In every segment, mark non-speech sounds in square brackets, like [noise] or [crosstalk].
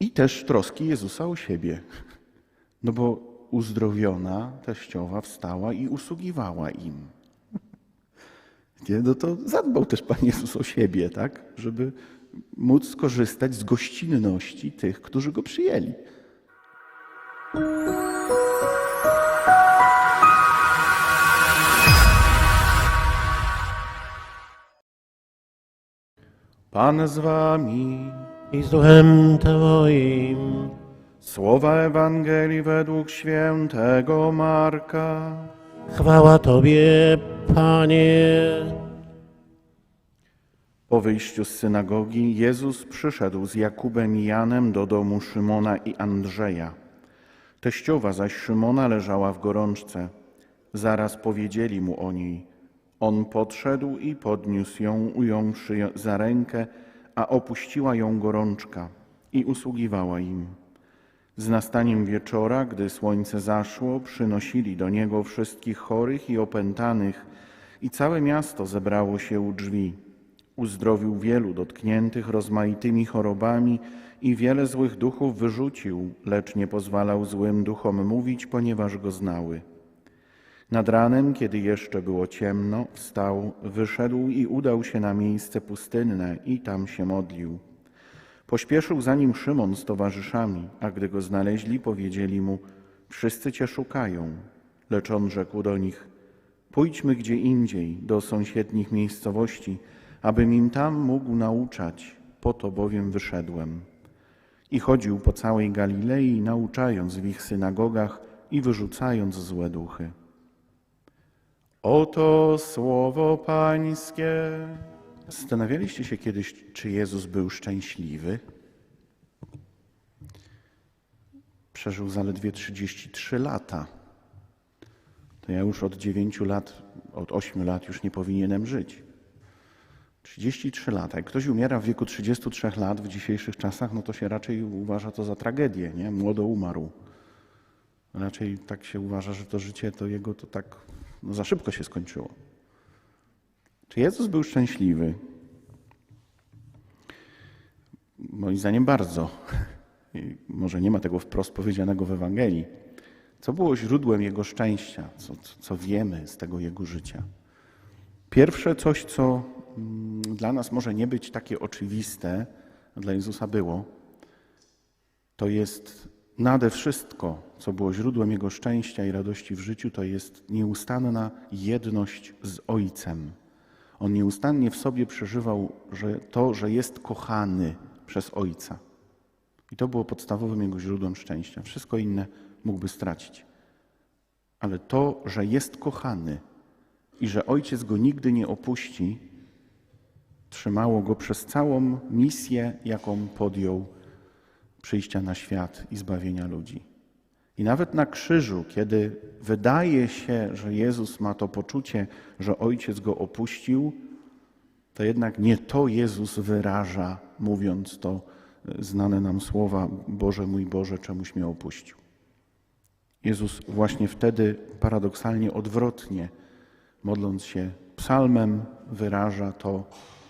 I też troski Jezusa o siebie. No bo uzdrowiona teściowa wstała i usługiwała im. Nie? No to zadbał też Pan Jezus o siebie, tak? Żeby móc skorzystać z gościnności tych, którzy go przyjęli. Pan z wami. I z duchem Twoim. Słowa Ewangelii według świętego Marka. Chwała Tobie, Panie. Po wyjściu z synagogi Jezus przyszedł z Jakubem i Janem do domu Szymona i Andrzeja. Teściowa zaś Szymona leżała w gorączce. Zaraz powiedzieli mu o niej. On podszedł i podniósł ją, ująwszy ją za rękę, a opuściła ją gorączka i usługiwała im. Z nastaniem wieczora, gdy słońce zaszło, przynosili do niego wszystkich chorych i opętanych, i całe miasto zebrało się u drzwi. Uzdrowił wielu dotkniętych rozmaitymi chorobami i wiele złych duchów wyrzucił, lecz nie pozwalał złym duchom mówić, ponieważ go znały. Nad ranem, kiedy jeszcze było ciemno, wstał, wyszedł i udał się na miejsce pustynne i tam się modlił. Pośpieszył za nim Szymon z towarzyszami, a gdy go znaleźli, powiedzieli mu: Wszyscy cię szukają. Lecz on rzekł do nich: Pójdźmy gdzie indziej, do sąsiednich miejscowości, abym im tam mógł nauczać, po to bowiem wyszedłem. I chodził po całej Galilei, nauczając w ich synagogach i wyrzucając złe duchy. Oto słowo Pańskie. Zastanawialiście się kiedyś, czy Jezus był szczęśliwy? Przeżył zaledwie 33 lata. To ja już od 9 lat, od 8 lat już nie powinienem żyć. 33 lata. Jak ktoś umiera w wieku 33 lat w dzisiejszych czasach, no to się raczej uważa to za tragedię, nie? Młodo umarł. Raczej tak się uważa, że to życie to jego to tak no, za szybko się skończyło. Czy Jezus był szczęśliwy? Moim zdaniem bardzo. I może nie ma tego wprost powiedzianego w Ewangelii. Co było źródłem jego szczęścia? Co, co wiemy z tego jego życia? Pierwsze coś, co mm, dla nas może nie być takie oczywiste, a dla Jezusa było, to jest nade wszystko, co było źródłem jego szczęścia i radości w życiu, to jest nieustanna jedność z Ojcem. On nieustannie w sobie przeżywał że to, że jest kochany przez Ojca. I to było podstawowym jego źródłem szczęścia. Wszystko inne mógłby stracić. Ale to, że jest kochany i że Ojciec go nigdy nie opuści, trzymało go przez całą misję, jaką podjął przyjścia na świat i zbawienia ludzi. I nawet na krzyżu, kiedy wydaje się, że Jezus ma to poczucie, że Ojciec go opuścił, to jednak nie to Jezus wyraża, mówiąc to znane nam słowa: Boże mój Boże, czemuś mnie opuścił. Jezus właśnie wtedy paradoksalnie odwrotnie, modląc się psalmem, wyraża to,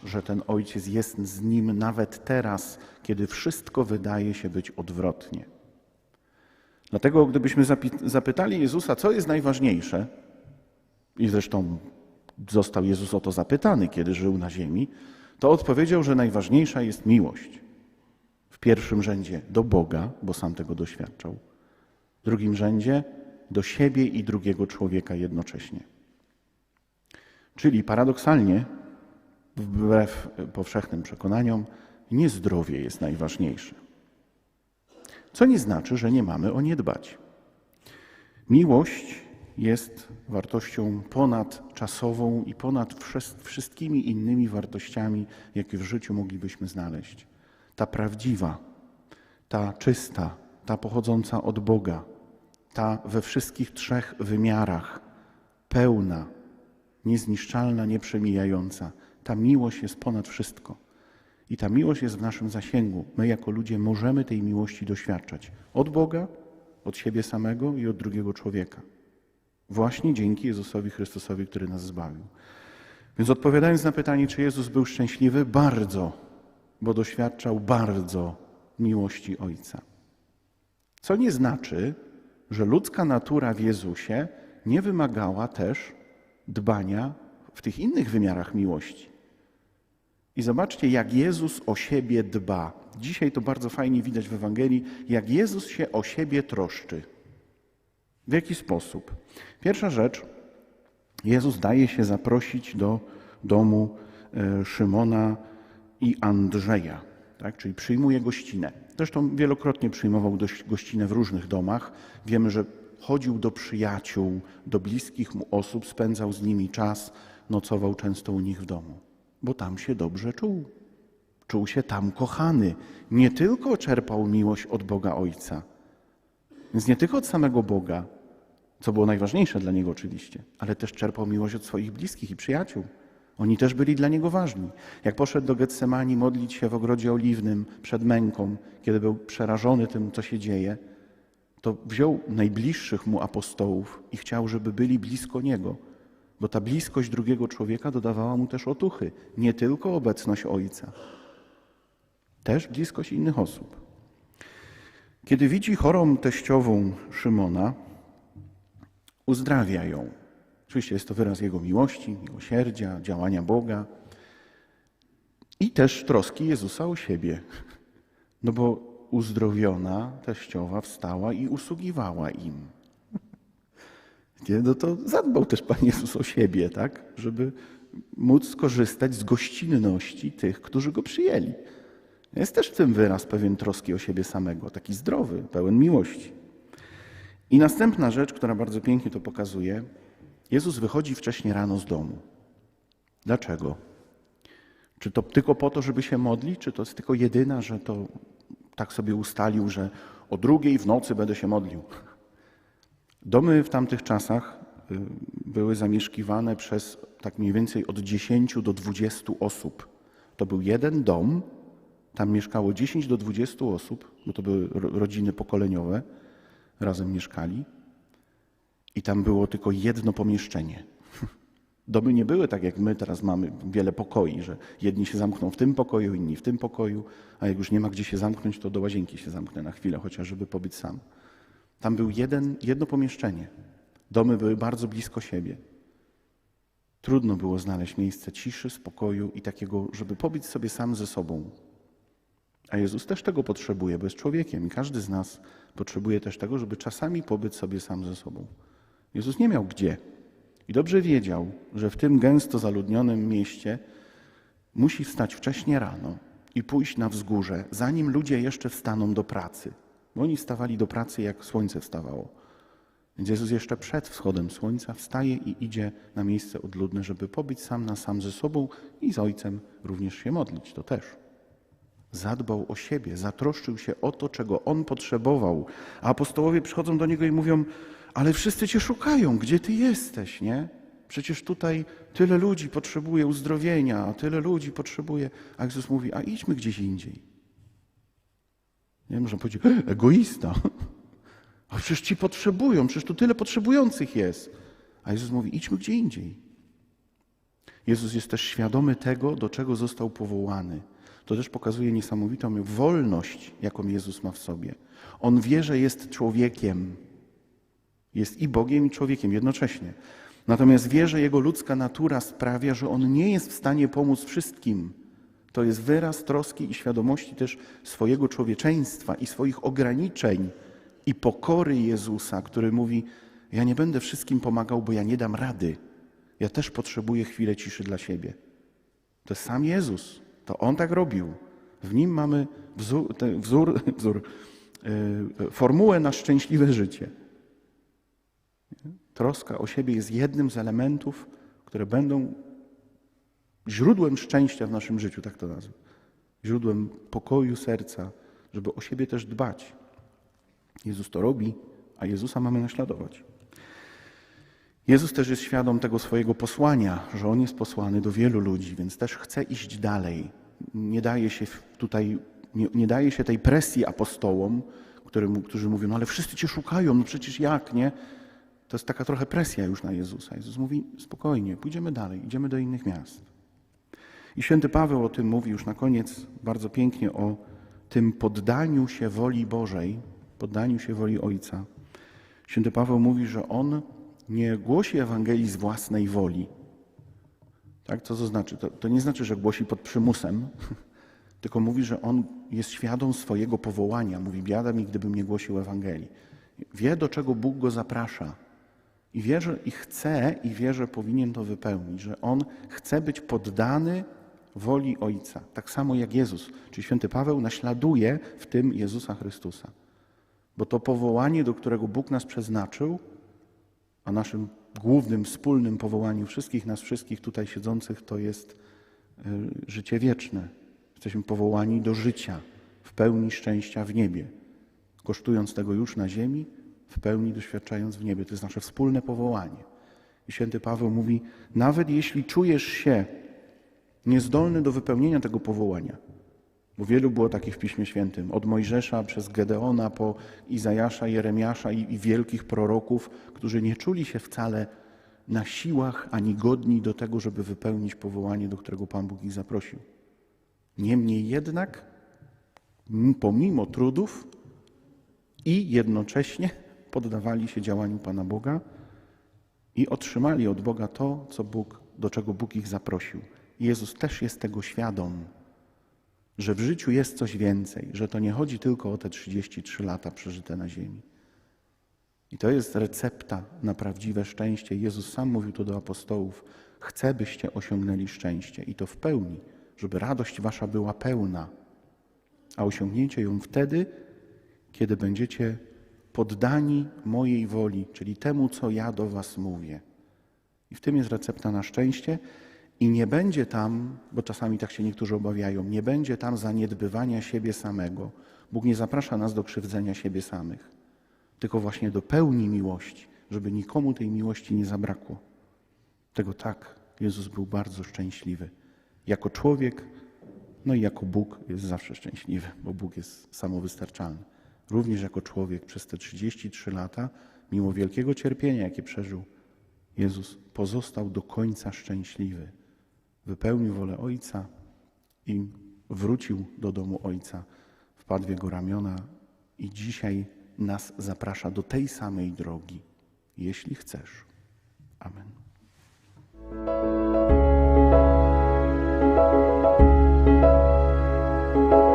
że ten Ojciec jest z nim nawet teraz, kiedy wszystko wydaje się być odwrotnie. Dlatego, gdybyśmy zapytali Jezusa, co jest najważniejsze, i zresztą został Jezus o to zapytany, kiedy żył na ziemi, to odpowiedział, że najważniejsza jest miłość. W pierwszym rzędzie do Boga, bo sam tego doświadczał. W drugim rzędzie do siebie i drugiego człowieka jednocześnie. Czyli paradoksalnie, wbrew powszechnym przekonaniom, nie zdrowie jest najważniejsze. Co nie znaczy, że nie mamy o nie dbać. Miłość jest wartością ponadczasową i ponad wszystkimi innymi wartościami, jakie w życiu moglibyśmy znaleźć. Ta prawdziwa, ta czysta, ta pochodząca od Boga, ta we wszystkich trzech wymiarach, pełna, niezniszczalna, nieprzemijająca. Ta miłość jest ponad wszystko. I ta miłość jest w naszym zasięgu. My, jako ludzie, możemy tej miłości doświadczać od Boga, od siebie samego i od drugiego człowieka. Właśnie dzięki Jezusowi Chrystusowi, który nas zbawił. Więc odpowiadając na pytanie, czy Jezus był szczęśliwy, bardzo, bo doświadczał bardzo miłości Ojca. Co nie znaczy, że ludzka natura w Jezusie nie wymagała też dbania w tych innych wymiarach miłości. I zobaczcie, jak Jezus o siebie dba. Dzisiaj to bardzo fajnie widać w Ewangelii, jak Jezus się o siebie troszczy. W jaki sposób? Pierwsza rzecz, Jezus daje się zaprosić do domu e, Szymona i Andrzeja, tak? czyli przyjmuje gościnę. Zresztą wielokrotnie przyjmował gościnę w różnych domach. Wiemy, że chodził do przyjaciół, do bliskich mu osób, spędzał z nimi czas, nocował często u nich w domu, bo tam się dobrze czuł. Czuł się tam kochany. Nie tylko czerpał miłość od Boga Ojca, więc nie tylko od samego Boga, co było najważniejsze dla niego oczywiście, ale też czerpał miłość od swoich bliskich i przyjaciół. Oni też byli dla niego ważni. Jak poszedł do Getsemani modlić się w ogrodzie oliwnym przed męką, kiedy był przerażony tym, co się dzieje, to wziął najbliższych mu apostołów i chciał, żeby byli blisko niego, bo ta bliskość drugiego człowieka dodawała mu też otuchy, nie tylko obecność Ojca, też bliskość innych osób. Kiedy widzi chorą teściową Szymona, uzdrawia ją. Oczywiście jest to wyraz Jego miłości, miłosierdzia, działania Boga i też troski Jezusa o siebie. No bo uzdrowiona teściowa wstała i usługiwała im. Nie, no to zadbał też Pan Jezus o siebie, tak? Żeby móc skorzystać z gościnności tych, którzy Go przyjęli. Jest też w tym wyraz pewien troski o siebie samego, taki zdrowy, pełen miłości. I następna rzecz, która bardzo pięknie to pokazuje, Jezus wychodzi wcześnie rano z domu. Dlaczego? Czy to tylko po to, żeby się modlić, czy to jest tylko jedyna, że to tak sobie ustalił, że o drugiej w nocy będę się modlił? Domy w tamtych czasach y, były zamieszkiwane przez tak mniej więcej od 10 do 20 osób. To był jeden dom, tam mieszkało 10 do 20 osób, bo to były ro- rodziny pokoleniowe, razem mieszkali. I tam było tylko jedno pomieszczenie. [laughs] Domy nie były tak, jak my teraz mamy wiele pokoi, że jedni się zamkną w tym pokoju, inni w tym pokoju, a jak już nie ma gdzie się zamknąć, to do łazienki się zamknę na chwilę, chociaż żeby pobyć sam. Tam był jeden, jedno pomieszczenie. Domy były bardzo blisko siebie. Trudno było znaleźć miejsce ciszy, spokoju i takiego, żeby pobyć sobie sam ze sobą. A Jezus też tego potrzebuje, bo jest człowiekiem i każdy z nas potrzebuje też tego, żeby czasami pobyć sobie sam ze sobą. Jezus nie miał gdzie. I dobrze wiedział, że w tym gęsto zaludnionym mieście musi wstać wcześnie rano i pójść na wzgórze, zanim ludzie jeszcze wstaną do pracy. Bo oni wstawali do pracy, jak słońce wstawało. Więc Jezus jeszcze przed wschodem słońca wstaje i idzie na miejsce odludne, żeby pobyć sam na sam ze sobą i z Ojcem również się modlić. To też. Zadbał o siebie, zatroszczył się o to, czego on potrzebował. A apostołowie przychodzą do niego i mówią: Ale wszyscy cię szukają, gdzie ty jesteś, nie? Przecież tutaj tyle ludzi potrzebuje uzdrowienia, a tyle ludzi potrzebuje. A Jezus mówi: A idźmy gdzieś indziej. Nie można powiedzieć, "E, egoista. A przecież ci potrzebują, przecież tu tyle potrzebujących jest. A Jezus mówi: idźmy gdzie indziej. Jezus jest też świadomy tego, do czego został powołany. To też pokazuje niesamowitą wolność, jaką Jezus ma w sobie. On wie, że jest człowiekiem. Jest i Bogiem, i człowiekiem jednocześnie. Natomiast wie, że jego ludzka natura sprawia, że on nie jest w stanie pomóc wszystkim. To jest wyraz troski i świadomości też swojego człowieczeństwa i swoich ograniczeń i pokory Jezusa, który mówi: Ja nie będę wszystkim pomagał, bo ja nie dam rady. Ja też potrzebuję chwilę ciszy dla siebie. To jest sam Jezus. To On tak robił. W Nim mamy wzór, wzór, [laughs] wzór yy, formułę na szczęśliwe życie. Troska o siebie jest jednym z elementów, które będą źródłem szczęścia w naszym życiu, tak to nazwę. Źródłem pokoju serca, żeby o siebie też dbać. Jezus to robi, a Jezusa mamy naśladować. Jezus też jest świadom tego swojego posłania, że On jest posłany do wielu ludzi, więc też chce iść dalej. Nie daje się tutaj, nie, nie daje się tej presji apostołom, którym, którzy mówią, no ale wszyscy Cię szukają, no przecież jak, nie? To jest taka trochę presja już na Jezusa. Jezus mówi, spokojnie, pójdziemy dalej, idziemy do innych miast. I święty Paweł o tym mówi już na koniec bardzo pięknie o tym poddaniu się woli Bożej, poddaniu się woli Ojca, święty Paweł mówi, że on nie głosi Ewangelii z własnej woli. Tak? Co to znaczy? To, to nie znaczy, że głosi pod przymusem, [laughs] tylko mówi, że on jest świadom swojego powołania. Mówi, biada mi, gdybym nie głosił Ewangelii. Wie, do czego Bóg go zaprasza. I wie, że i chce, i wie, że powinien to wypełnić, że on chce być poddany woli Ojca. Tak samo jak Jezus. Czyli święty Paweł naśladuje w tym Jezusa Chrystusa. Bo to powołanie, do którego Bóg nas przeznaczył, a naszym głównym, wspólnym powołaniu wszystkich nas, wszystkich tutaj siedzących, to jest y, życie wieczne. Jesteśmy powołani do życia w pełni szczęścia w niebie, kosztując tego już na ziemi, w pełni doświadczając w niebie. To jest nasze wspólne powołanie. I święty Paweł mówi: Nawet jeśli czujesz się niezdolny do wypełnienia tego powołania, bo wielu było takich w Piśmie Świętym, od Mojżesza przez Gedeona po Izajasza, Jeremiasza i, i wielkich proroków, którzy nie czuli się wcale na siłach ani godni do tego, żeby wypełnić powołanie, do którego Pan Bóg ich zaprosił. Niemniej jednak, pomimo trudów i jednocześnie poddawali się działaniu Pana Boga i otrzymali od Boga to, co Bóg, do czego Bóg ich zaprosił. Jezus też jest tego świadom, że w życiu jest coś więcej, że to nie chodzi tylko o te 33 lata przeżyte na ziemi. I to jest recepta na prawdziwe szczęście. Jezus sam mówił to do apostołów: Chcę, byście osiągnęli szczęście i to w pełni, żeby radość wasza była pełna, a osiągniecie ją wtedy, kiedy będziecie poddani mojej woli, czyli temu, co ja do was mówię. I w tym jest recepta na szczęście. I nie będzie tam, bo czasami tak się niektórzy obawiają, nie będzie tam zaniedbywania siebie samego. Bóg nie zaprasza nas do krzywdzenia siebie samych, tylko właśnie do pełni miłości, żeby nikomu tej miłości nie zabrakło. Tego tak, Jezus był bardzo szczęśliwy. Jako człowiek, no i jako Bóg jest zawsze szczęśliwy, bo Bóg jest samowystarczalny. Również jako człowiek przez te 33 lata, mimo wielkiego cierpienia, jakie przeżył, Jezus pozostał do końca szczęśliwy wypełnił wolę Ojca i wrócił do domu Ojca, wpadł w Jego ramiona i dzisiaj nas zaprasza do tej samej drogi, jeśli chcesz. Amen. Thank you.